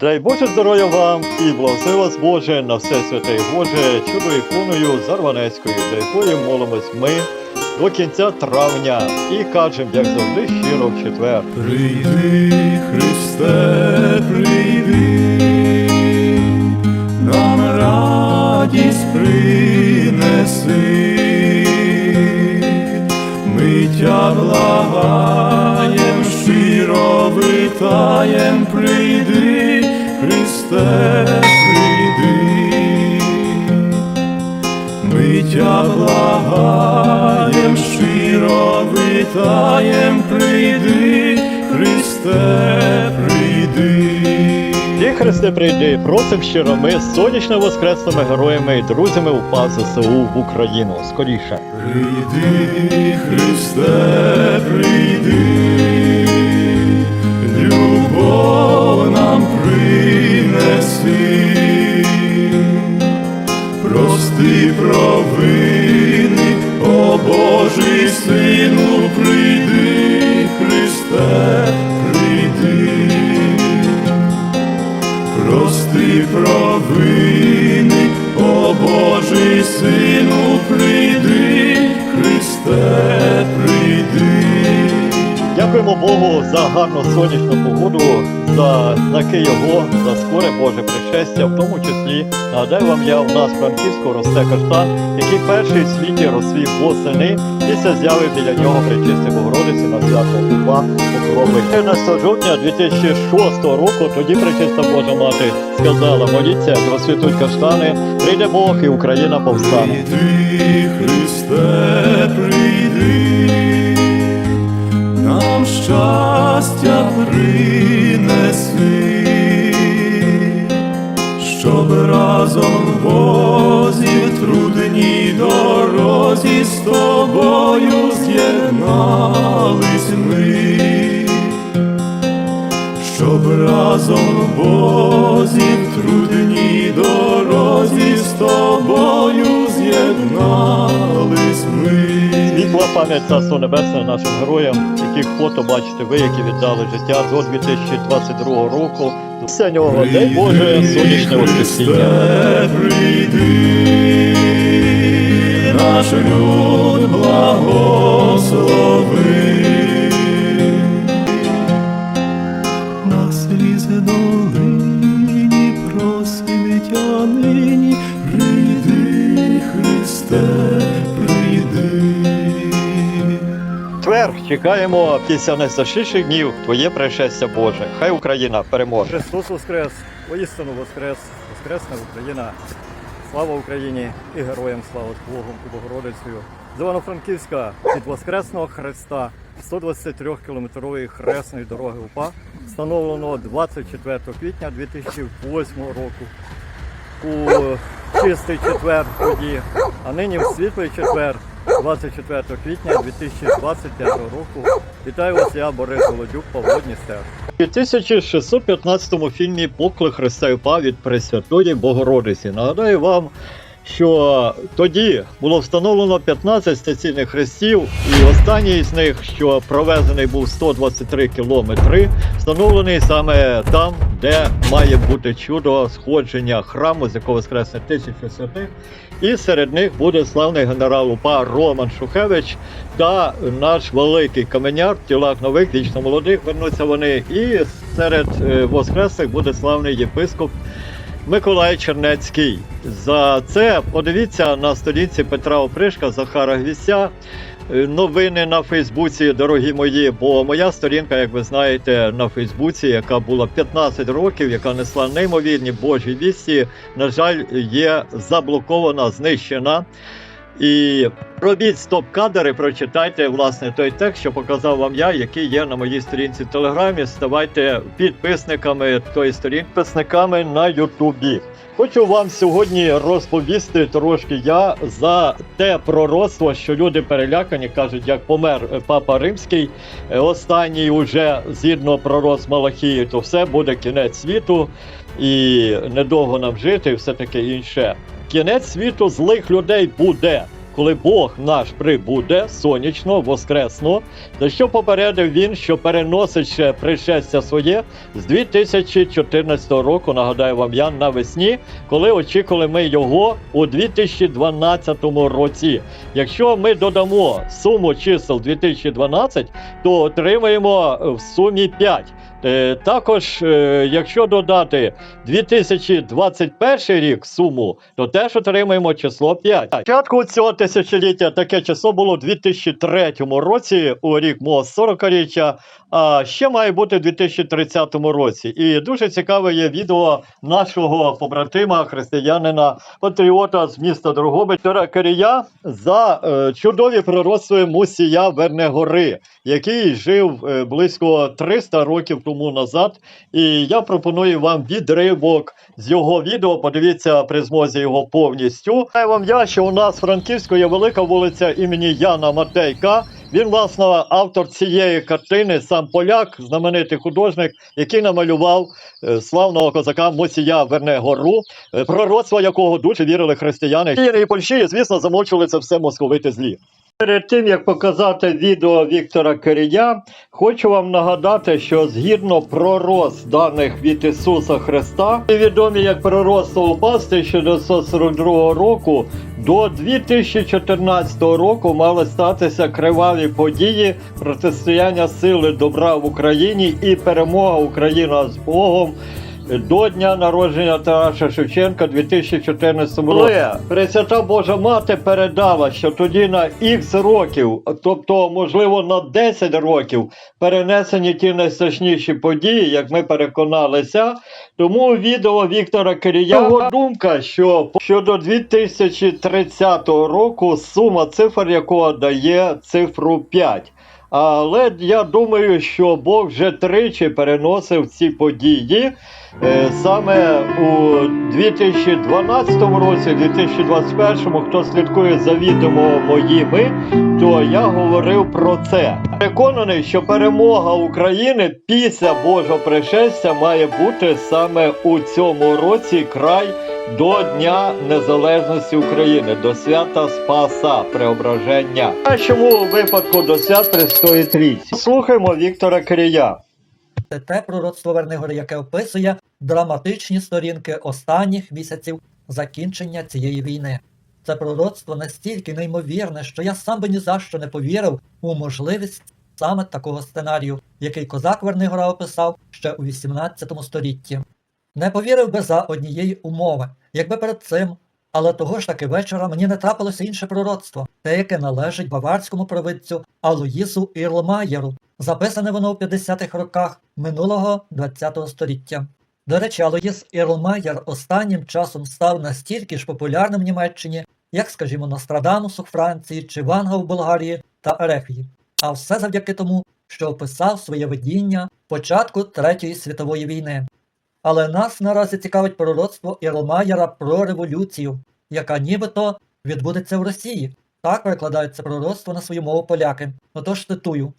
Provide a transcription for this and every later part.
Дай Боже здоров'я вам і благослови вас Боже на все святе. Боже, чудо іконою Зарванецькою, до якої молимось ми до кінця травня і кажемо, як завжди, щиро в четвер. Прийди, Христе, прийди, нам радість принеси, ми тя благаєм, щиро витаєм, прийди, Христе, прийди. І Христе прийди, просим щиро ми сонячно воскресними героями і друзями УПА ЗСУ в Україну. Скоріше. Прийди, Христе, прийди, гарну сонячну погоду, за знаки Його, за скоре Боже пришестя, в тому числі нагадаю вам, я у нас Франківську росте каштан, який перший в світі розсвів восени після зяви біля нього Пречисти Богородиці на свято Купа Покрови. 14 жовтня 2006 року тоді Пречиста Божа Мати сказала, моліться, як розцвітуть каштани, прийде Бог і Україна повстане. Прийди, Христе, прийди, нам щастя принеси, щоб разом в Бозі в трудній дорозі з тобою з'єднались ми. Щоб разом Бозі в трудній дорозі з тобою з'єднались ми. Світла пам'ять Царство Небесне нашим героям, яких фото бачите ви, які віддали життя до 2022 року. До нього, дай Боже, сонячне воскресіння. Прийди, наш люд благослови. Твер чекаємо після найстарших днів Твоє пришестя Боже. Хай Україна переможе. Христос Воскрес! Воістину Воскрес! Воскресна Україна! Слава Україні і героям слава Богом і Богородицею! З Івано-Франківська від Воскресного Христа 123-кілометрової хресної дороги УПА встановлено 24 квітня 2008 року. У чистий четвер тоді, а нині в світлий четвер 24 квітня 2025 року. Вітаю вас, я Борис Володюк, Павло Дністер. У 1615 фільмі Поклик Христа і Упа від Пресвятої Богородиці. Нагадаю вам, що тоді було встановлено 15 стаційних хрестів, і останній з них, що провезений був 123 кілометри, встановлений саме там, де має бути чудо сходження храму, з якого воскресне тисячу святих. І серед них буде славний генерал УПА Роман Шухевич та наш великий каменяр в тілах нових, вічно молодих. Вернуться вони. І серед е, воскресних буде славний єпископ Миколай Чернецький. За це подивіться на сторінці Петра Опришка, Захара Гвістя. Е, Новини на Фейсбуці, дорогі мої, бо моя сторінка, як ви знаєте, на Фейсбуці, яка була 15 років, яка несла неймовірні Божі вісті, на жаль, є заблокована, знищена. І робіть стоп-кадри, прочитайте власне той текст, що показав вам я, який є на моїй сторінці в Телеграмі. Ставайте підписниками тої сторінки, підписниками на Ютубі. Хочу вам сьогодні розповісти трошки я за те пророцтво, що люди перелякані, кажуть, як помер папа римський, е, останній уже згідно пророцтв Малахії, то все буде кінець світу і недовго нам жити, і все таке інше. Кінець світу злих людей буде. коли Бог наш прибуде сонячно, воскресно, за що попередив він, що переносить ще пришестя своє з 2014 року. Нагадаю вам я навесні, коли очікували ми його у 2012 році. Якщо ми додамо суму чисел 2012, то отримаємо в сумі 5. Е, Також, е, якщо додати 2021 рік суму, то теж отримаємо число 5. Початку цього тисячоліття таке число було у 2003 році, у рік мого 40-річчя, а ще має бути у 2030 році. І дуже цікаве є відео нашого побратима, християнина, патріота з міста Дрогобич, Кирія за е, чудові пророцтва Мусія Вернегори, який жив близько 300 років тому назад. І я пропоную вам відривок з його відео. Подивіться при змозі його повністю. Знаю вам я, що у нас в Франківську є велика вулиця імені Яна Матейка. Він, власне, автор цієї картини, сам поляк, знаменитий художник, який намалював е, славного козака Мосія Вернегору, е, пророцтва якого дуже вірили християни. І Польщі, звісно, замовчували це все московити злі. Перед тим як показати відео Віктора Кирія, хочу вам нагадати, що згідно пророцтв даних від Ісуса Христа, відомі як пророцтво упа з 1942 року до 2014 року мали статися криваві події протистояння сили добра в Україні і перемога Україна з Богом до дня народження Тараса Шевченка 2014 році. Але Пресвята Божа Мати передала, що тоді на ікс років, тобто, можливо, на 10 років, перенесені ті найстрашніші події, як ми переконалися. Тому відео Віктора Кирія його думка, що щодо 2030 року сума цифр, якого дає цифру 5. Але я думаю, що Бог вже тричі переносив ці події. Е, Саме у 2012 році, 2021, хто слідкує за відео моїми, то я говорив про це. Переконаний, що перемога України після Божого пришестя має бути саме у цьому році край до Дня Незалежності України, до свята Спаса Преображення. В першому випадку до свят Престої Трійці. Слухаймо Віктора Кирія. Це те пророцтво Вернигори, яке описує драматичні сторінки останніх місяців закінчення цієї війни. Це пророцтво настільки неймовірне, що я сам би ні за що не повірив у можливість саме такого сценарію, який козак Вернигора описав ще у 18 столітті. Не повірив би за однієї умови, якби перед цим, але того ж таки вечора мені не трапилося інше пророцтво, те, яке належить баварському провидцю Алоїсу Ірлмаєру, записане воно у 50-х роках минулого ХХ століття. До речі, Алоїс Ірлмаєр останнім часом став настільки ж популярним в Німеччині, як, скажімо, Нострадамус у Франції чи Ванга в Болгарії та Ерефії. А все завдяки тому, що описав своє видіння початку Третьої світової війни. Але нас наразі цікавить пророцтво Ірлмаєра про революцію, яка нібито відбудеться в Росії. Так перекладають пророцтво на свою мову поляки. Отож цитую: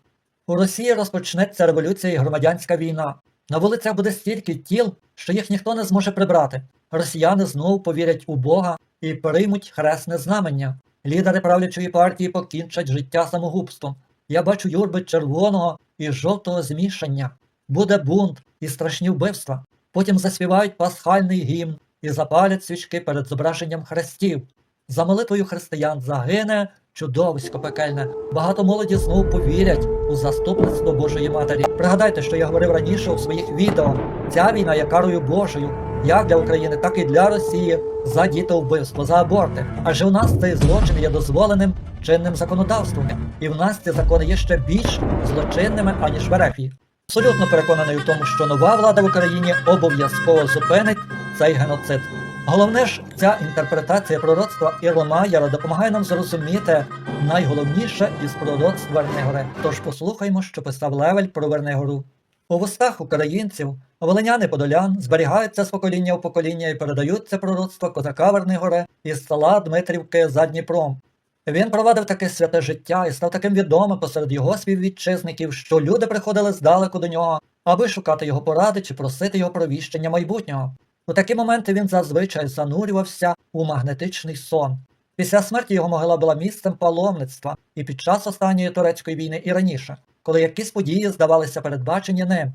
у Росії розпочнеться революція і громадянська війна. На вулицях буде стільки тіл, що їх ніхто не зможе прибрати. Росіяни знову повірять у Бога і приймуть хресне знамення. Лідери правлячої партії покінчать життя самогубством. Я бачу юрби червоного і жовтого змішання. Буде бунт і страшні вбивства. Потім заспівають пасхальний гімн і запалять свічки перед зображенням хрестів. За молитвою християн загине чудовисько пекельне. Багато молоді знову повірять у заступництво Божої Матері. Пригадайте, що я говорив раніше у своїх відео. Ця війна є карою Божою, як для України, так і для Росії за дітовбивство, за аборти. Адже у нас цей злочин є дозволеним чинним законодавством, і в нас ці закони є ще більш злочинними, аніж в Ерефії. Абсолютно переконаний у тому, що нова влада в Україні обов'язково зупинить цей геноцид. Головне ж, ця інтерпретація пророцтва Ірлмаєра допомагає нам зрозуміти найголовніше із пророцтв Вернигори. Тож послухаймо, що писав Левель про Вернигору. У вустах українців, волиняни подолян зберігаються з покоління в покоління і передають це пророцтво козака Вернигори із села Дмитрівки за Дніпром. Він провадив таке святе життя і став таким відомим посеред його співвітчизників, що люди приходили здалеку до нього, аби шукати його поради чи просити його про віщення майбутнього. У такі моменти він зазвичай занурювався у магнетичний сон. Після смерті його могила була місцем паломництва і під час останньої турецької війни і раніше, коли якісь події здавалися передбачені ним.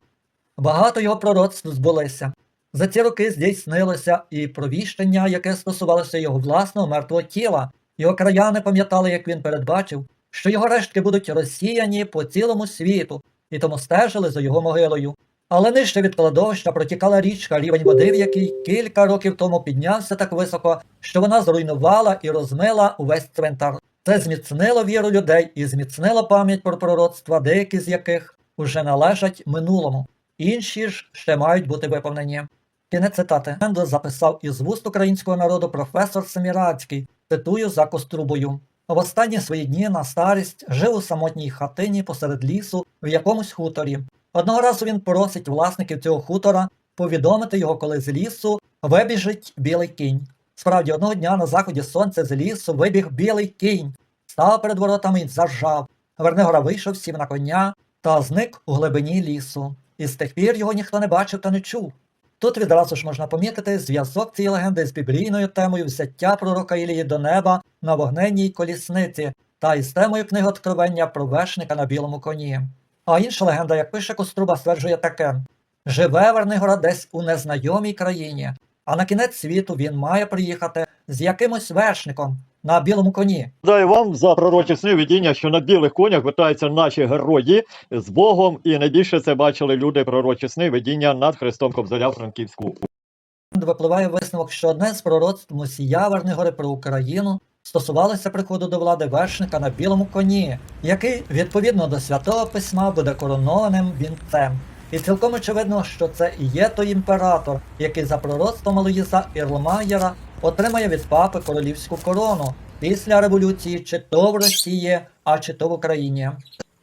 Багато його пророцтв збулися. За ці роки здійснилося і провіщення, яке стосувалося його власного мертвого тіла. Його краяни пам'ятали, як він передбачив, що його рештки будуть розсіяні по цілому світу, і тому стежили за його могилою. Але нижче від кладовища протікала річка, рівень води, в якій кілька років тому піднявся так високо, що вона зруйнувала і розмила увесь цвинтар. Це зміцнило віру людей і зміцнило пам'ять про пророцтва, деякі з яких уже належать минулому, інші ж ще мають бути виповнені. Кінець цитати Мендо записав із вуст українського народу професор Семірадський, цитую за Кострубою. В останні свої дні на старість жив у самотній хатині посеред лісу в якомусь хуторі. Одного разу він просить власників цього хутора повідомити його, коли з лісу вибіжить білий кінь. Справді, одного дня на заході сонця з лісу вибіг білий кінь, став перед воротами і заржав. Вернигора вийшов, сів на коня та зник у глибині лісу. І з тих пір його ніхто не бачив та не чув. Тут відразу ж можна помітити зв'язок цієї легенди з біблійною темою взяття пророка Ілії до неба на вогненній колісниці та із темою книги Откровення про вершника на білому коні. А інша легенда, як пише Коструба, стверджує таке: живе Вернигора десь у незнайомій країні, а на кінець світу він має приїхати з якимось вершником на білому коні. Даю вам за пророчі сни видіння, що на білих конях витаються наші герої з Богом, і найбільше це бачили люди пророчі сни видіння над Христом Кобзаря Франківську. Випливає висновок, що одне з пророцтв Мусія Вернигори про Україну стосувалося приходу до влади вершника на білому коні, який відповідно до святого письма буде коронованим вінцем. І цілком очевидно, що це і є той імператор, який за пророцтвом Алоїса Ірлмаєра отримає від папи королівську корону після революції чи то в Росії, а чи то в Україні.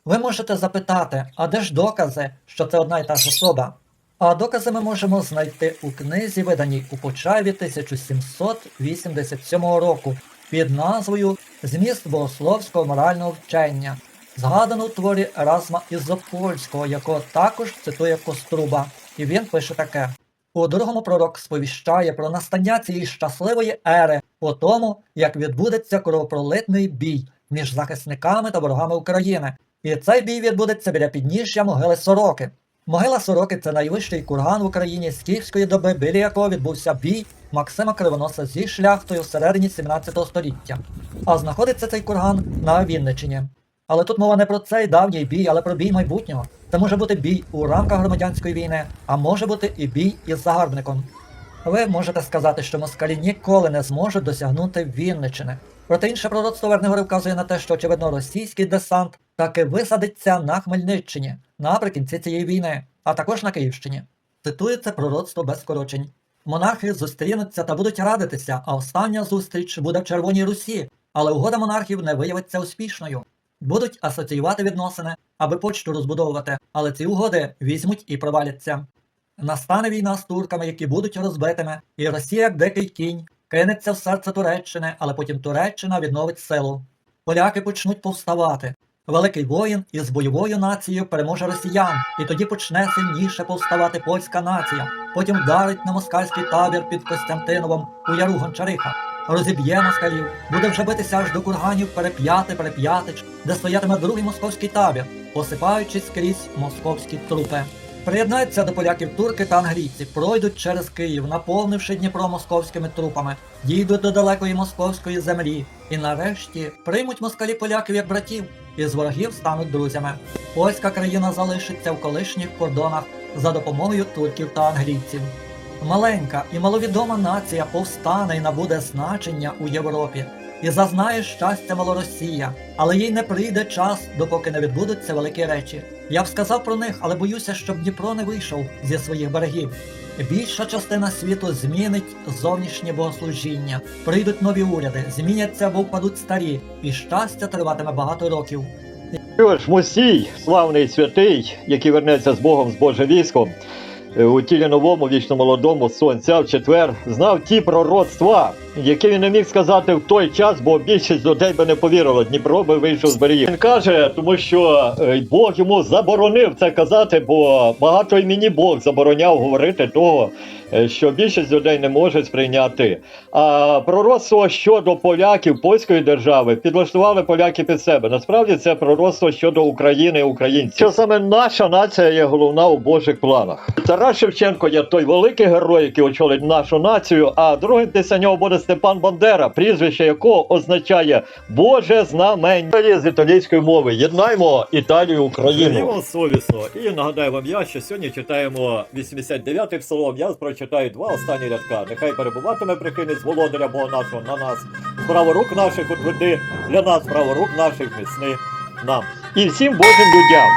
Ви можете запитати, а де ж докази, що це одна й та ж особа? А докази ми можемо знайти у книзі, виданій у Почаєві 1787 року під назвою Зміст богословського морального вчення, згадано у творі Еразма Ізопольського, якого також цитує Коструба, і він пише таке. У другому пророк сповіщає про настання цієї щасливої ери по тому, як відбудеться кровопролитний бій між захисниками та ворогами України. І цей бій відбудеться біля підніжжя могили Сороки. Могила Сороки це найвищий курган в Україні з київської доби, біля якого відбувся бій Максима Кривоноса зі шляхтою всередині 17 століття. А знаходиться цей курган на Вінничині. Але тут мова не про цей давній бій, але про бій майбутнього. Це може бути бій у рамках громадянської війни, а може бути і бій із загарбником. Ви можете сказати, що москалі ніколи не зможуть досягнути Вінничини. Проте інше пророцтво Вернигори вказує на те, що очевидно російський десант таки висадиться на Хмельниччині наприкінці цієї війни, а також на Київщині. Це пророцтво без скорочень. Монархи зустрінуться та будуть радитися, а остання зустріч буде в Червоній Русі, але угода монархів не виявиться успішною. Будуть асоціювати відносини, аби почту розбудовувати, але ці угоди візьмуть і проваляться. Настане війна з турками, які будуть розбитими, і Росія, як дикий кінь, кинеться в серце Туреччини, але потім Туреччина відновить силу. Поляки почнуть повставати. Великий воїн із бойовою нацією переможе росіян, і тоді почне сильніше повставати польська нація. Потім вдарить на москальський табір під Костянтиновом у яру Гончариха. Розіб'є москалів, буде вже битися аж до курганів переп'яти, переп'ятич, де стоятиме другий московський табір, посипаючи скрізь московські трупи. Приєднаються до поляків турки та англійці, пройдуть через Київ, наповнивши Дніпро московськими трупами, дійдуть до далекої московської землі, і нарешті приймуть москалі поляків як братів, і з ворогів стануть друзями. Польська країна залишиться в колишніх кордонах за допомогою турків та англійців. Маленька і маловідома нація повстане і набуде значення у Європі. І зазнає щастя Малоросія, але їй не прийде час, допоки не відбудуться великі речі. Я б сказав про них, але боюся, щоб Дніпро не вийшов зі своїх берегів. Більша частина світу змінить зовнішнє богослужіння, прийдуть нові уряди, зміняться або впадуть старі, і щастя триватиме багато років. Ж Мусій, славний святий, який вернеться з Богом, з Божим військом, е, у тілі новому, вічно молодому, сонця в четвер, знав ті пророцтва, який він не міг сказати в той час, бо більшість людей би не повірило. Дніпро би вийшов з берегів. Він каже, тому що е, Бог йому заборонив це казати, бо багато і мені Бог забороняв говорити того, е, що більшість людей не може сприйняти. А пророцтво щодо поляків польської держави підлаштували поляки під себе. Насправді це пророцтво щодо України і українців. Що саме наша нація є головна у Божих планах. Тарас Шевченко є той великий герой, який очолить нашу націю. А другим після нього буде Степан Бандера, прізвище якого означає Боже знамення з італійської мови. Єднаймо Італію Україну. совісно. І нагадаю вам я, що сьогодні читаємо 89-й псалом. Я прочитаю два останні рядка. Нехай перебуватиме прихильність володаря Бога нашого на нас. Справа рук наших утверди для нас, справа рук наших міцни нам. І всім Божим людям.